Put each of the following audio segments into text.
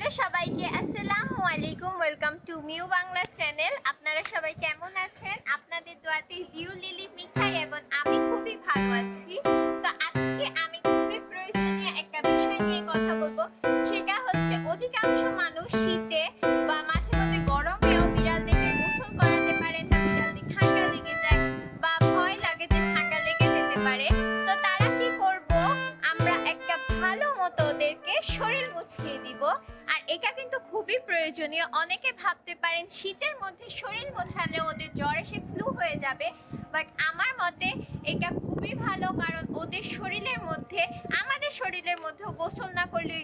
Hello সবাইকে, আসসালামু আলাইকুম welcome to Mew Bangla channel আপনারা সবাই কেমন আছেন? আপনাদের দোয়াতে লিউ লিলি মিঠাই এবং আমি খুবই ভালো আছি। খুবই প্রয়োজনীয়। অনেকে ভাবতে পারেন শীতের মধ্যে শরীর মোছালে ওদের জ্বর এসে ফ্লু হয়ে যাবে বাট আমার মতে এটা খুবই ভালো কারণ ওদের শরীরের মধ্যে, আমাদের শরীরের মধ্যে গোসল না করলে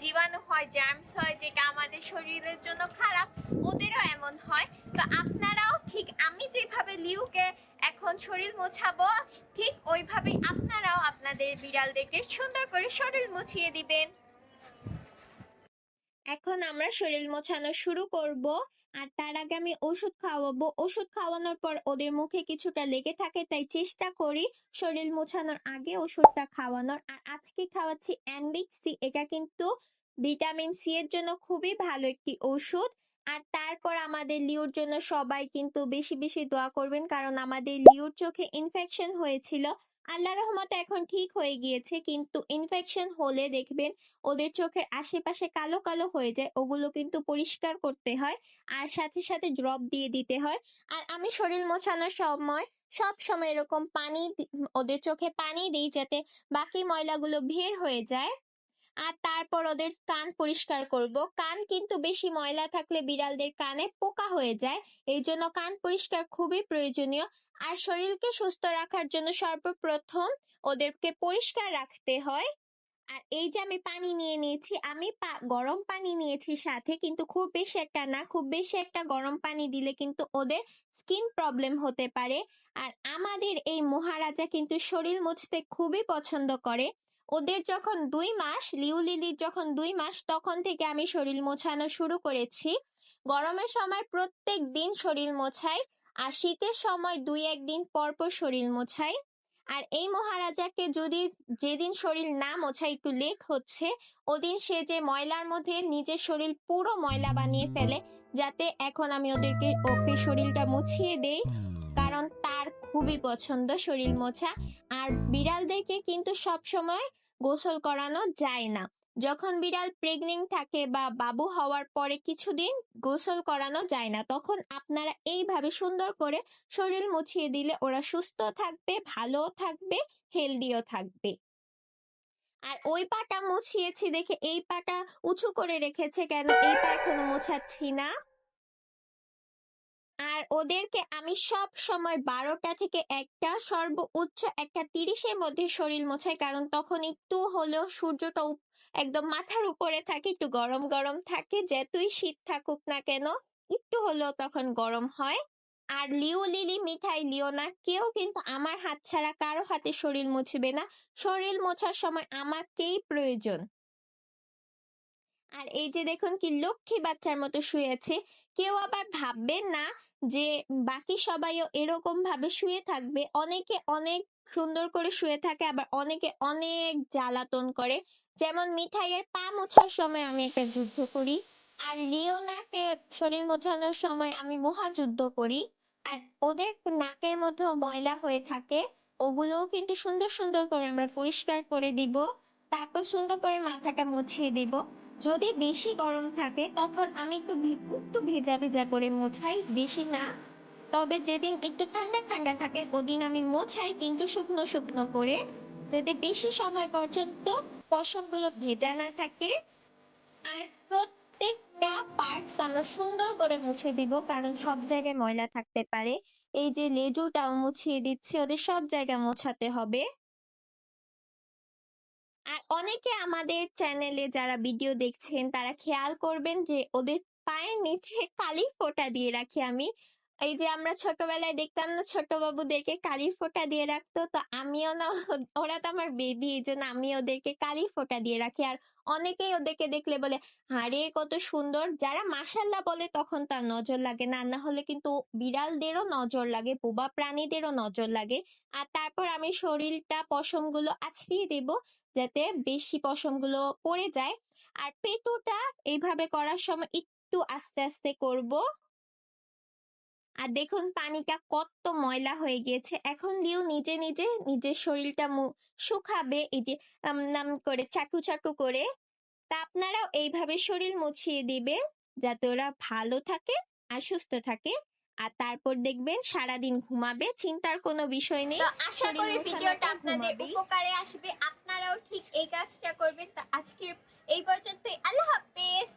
জীবাণু হয় জ্যামস হয়, যেটা আমাদের শরীরের জন্য খারাপ, ওদেরও এমন হয়। তো আপনারাও ঠিক আমি যেভাবে লিউকে এখন শরীর মোছাবো, ঠিক ওইভাবেই আপনারাও আপনাদের বিড়ালদেরকে সুন্দর করে শরীর মুছিয়ে দিবেন। এখন আমরা শরীর মোছানো শুরু করব, আর তার আগে আমি ওষুধ খাওয়াবো। ওষুধ খাওয়ানোর পর ওদের মুখে কিছুটা লেগে থাকে, তাই চেষ্টা করি শরীর মোছানোর আগে ওষুধটা খাওয়ানোর। আর আজকে খাওয়াচ্ছি অ্যানবিক সি এটা কিন্তু ভিটামিন সি এর জন্য খুবই ভালো একটি ওষুধ। আর তারপর আমাদের লিওর জন্য সবাই কিন্তু বেশি বেশি দোয়া করবেন, কারণ আমাদের লিওর চোখে ইনফেকশন হয়েছিল। আল্লাহ রহমতে এখন ঠিক হয়ে গিয়েছে, কিন্তু ইনফেকশন হলে দেখবেন ওদের চোখের আশেপাশে কালো কালো হয়ে যায়, ওগুলো কিন্তু পরিষ্কার করতে হয় আর সাথে সাথে ড্রপ দিয়ে দিতে হয়। আর আমি শরীর মোছানোর সময় সব সময় এরকম পানি ওদের চোখে পানি দিই যাতে বাকি ময়লাগুলো বের হয়ে যায়। আর তারপর ওদের কান পরিষ্কার করব। কান কিন্তু বেশি ময়লা থাকলে বিড়ালদের কানে পোকা হয়ে যায় এই জন্য কান পরিষ্কার খুবই প্রয়োজনীয়। আর শরীরকে সুস্থ রাখার জন্য সর্বপ্রথম ওদেরকে পরিষ্কার রাখতে হয়। আর এই যে আমি পানি নিয়ে নিয়েছি, আমি গরম পানি নিয়েছি সাথে, কিন্তু খুব বেশি একটা না, খুব বেশি একটা গরম পানি দিলে কিন্তু ওদের স্কিন প্রবলেম হতে পারে। আর আমাদের এই মহারাজা কিন্তু শরীর মুছতে খুবই পছন্দ করে। ওদের যখন দুই মাস, লিউ লিলির যখন দুই মাস, তখন থেকে আমি শরীর মোছানো শুরু করেছি। গরমের সময় প্রত্যেক দিন শরীর মোছাই। আর শীতের সময় দুই একদিন পর পর শরীর মোছাই। আর এই মহারাজাকে যদি যেদিন শরীর না মোছা একটু লেক হচ্ছে, ওদিন সে যে ময়লার মধ্যে নিজের শরীর পুরো ময়লা বানিয়ে ফেলে, যাতে এখন আমি ওদেরকে, ওকে শরীরটা মুছিয়ে দেই, কারণ তার খুবই পছন্দ শরীর মোছা। আর বিড়ালদেরকে কিন্তু সব সময় গোসল করানো যায় না। যখন বিড়াল প্রেগনেন্ট থাকে বা বাবু হওয়ার পরে কিছুদিন গোসল করানো যায় না, তখন আপনারা এইভাবে সুন্দর করে শরীর মুছিয়ে দিলে ওরা সুস্থ থাকবে ভালো থাকবে হেলদিও থাকবে। আর ওই পাটা মুছিয়েছি দেখে এই পাটা উঁচু করে রেখেছে কেন? এই পা এখনও মোছাচ্ছি না। আর ওদেরকে আমি সব সময় বারোটা থেকে একটা, সর্বোচ্চ একটা তিরিশের মধ্যে শরীর মোছাই, কারণ তখন একটু হলেও সূর্যটা একদম মাথার উপরে থাকে, একটু গরম গরম থাকে। যতই শীত থাকুক না কেন, একটু হলেও তখন গরম হয়। আর লিও লিলি মিঠাই লিও না কেউ, কিন্তু আমার হাত ছাড়া কারও হাতে শরীর মুছবে না। শরীর মোছার সময় আমাকেই প্রয়োজন। আর এই যে দেখুন কি লক্ষ্মী বাচ্চার মতো শুয়ে আছে। কেউ আবার ভাববেন না যে বাকি সবাইও এরকম ভাবে শুয়ে থাকবে। অনেকে অনেক সুন্দর করে শুয়ে থাকে, আবার অনেকে অনেক জ্বালাতন করে। যেমন মিঠাইয়ের পা মোছার সময় আমি একটা যুদ্ধ করি, আর লিওনাকে শরীর মোছানোর সময় আমি মহাযুদ্ধ করি, আর ওদের নাকের মধ্যে ময়লা হয়ে থাকে, ওগুলোও কিন্তু সুন্দর সুন্দর করে আমরা পরিষ্কার করে দিব, তারপর সুন্দর করে মাথাটা মুছিয়ে দিব। যদি বেশি গরম থাকে, তখন আমি একটু একটু ভেজা ভেজা করে মোছাই, বেশি না। তবে যেদিন একটু ঠান্ডা ঠান্ডা থাকে, ওদিন আমি মোছাই কিন্তু শুকনো শুকনো করে। যাতে বেশি সময় পর্যন্ত পশমগুলো ভেজা না থাকে। আর প্রত্যেকটা পার্টস আমরা সুন্দর করে মুছে দিব, কারণ সব জায়গায় ময়লা থাকতে পারে। এই যে লেজুটাও মুছিয়ে দিচ্ছি, ওদের সব জায়গা মোছাতে হবে। আর অনেকে আমাদের চ্যানেলে যারা ভিডিও দেখছেন, তারা খেয়াল করবেন যে ওদের পায়ের নিচে কালি ফোঁটা দিয়ে রাখি আমি। এই যে আমরা ছোটবেলায় দেখতাম না ছোট বাবুদেরকে কালির ফোঁটা দিয়ে রাখতো, তো আমিও না, ওরা তো আমার বেবি, এই জন্য আমি ওদেরকে কালি ফোঁটা দিয়ে রাখি। আর অনেকেই ওদেরকে দেখলে বলে আরে কত সুন্দর! যারা মাসাল্লাহ বলে তখন তার নজর লাগে না না হলে কিন্তু বিড়ালদেরও নজর লাগে, বোবা প্রাণীদেরও নজর লাগে। আর তারপর আমি শরীরটা পশমগুলো আছড়িয়ে দেব, যাতে বেশি পশমগুলো পড়ে যায়। আর পেটুটা এইভাবে করার সময় একটু আস্তে আস্তে করব। আর দেখুন পানিটা কত ময়লা হয়ে গিয়েছে। এখন লিও নিজে নিজে নিজের শরীরটা শুকাবে এই যে নাম করে চাটু চাটু করে। তা আপনারাও এইভাবে শরীর মুছিয়ে দিবেন যাতে ওরা ভালো থাকে আর সুস্থ থাকে। আর তারপর দেখবেন সারাদিন ঘুমাবে চিন্তার কোনো বিষয় নেই। আশা করি ভিডিওটা আপনাদের উপকারে আসবে। আপনারাও ঠিক এই কাজটা করবেন। তো আজকের এই পর্যন্তই। আল্লাহ হাফেজ!